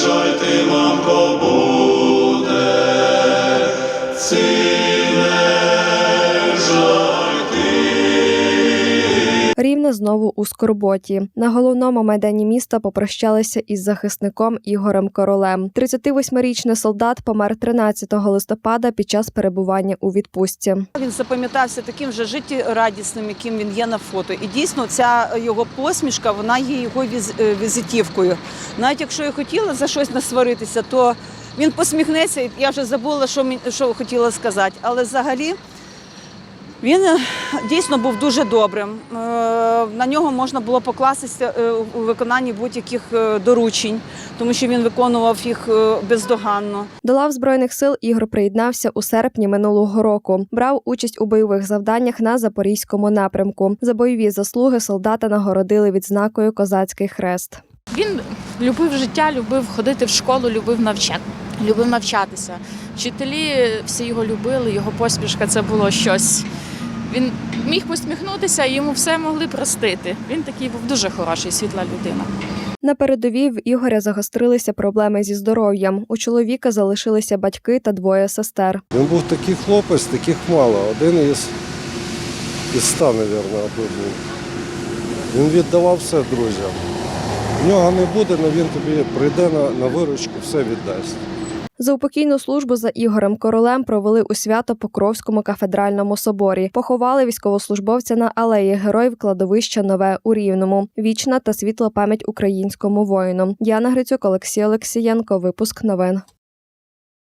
жаль ти, мамко, Рівне знову у скорботі. На головному майдані міста попрощалися із захисником Ігорем Королем. 38-річний солдат помер 13 листопада під час перебування у відпустці. Він запам'ятався таким же життєрадісним, яким він є на фото. І дійсно, ця його посмішка вона є його е, візитівкою. Навіть якщо я хотіла за щось насваритися, то він посміхнеться, я вже забула, що, що хотіла сказати. Але взагалі він е, дійсно був дуже добрим. Е, На нього можна було покластися е, у виконанні будь-яких доручень, тому що він виконував їх бездоганно. До лав збройних сил Ігор приєднався у серпні минулого року. Брав участь у бойових завданнях на запорізькому напрямку. За бойові заслуги солдата нагородили відзнакою Козацький хрест. Він любив життя, любив ходити в школу, любив навчати, любив навчатися. Вчителі всі його любили, його посмішка це було щось. Він міг посміхнутися, і йому все могли простити. Він такий був дуже хороший, світла людина. На передовій в Ігоря загострилися проблеми зі здоров'ям. У чоловіка залишилися батьки та двоє сестер. Він був такий хлопець, таких мало. Один із, із ста, мабуть, аби був. Він віддавав все друзям. В нього не буде, але він тобі прийде на, на виручку, все віддасть. За упокійну службу за Ігорем Королем провели у свято Покровському кафедральному соборі. Поховали військовослужбовця на алеї Героїв кладовища Нове у Рівному. Вічна та світла пам'ять українському воїну. Яна Грицюк, Олексій Олексієнко. Випуск новин.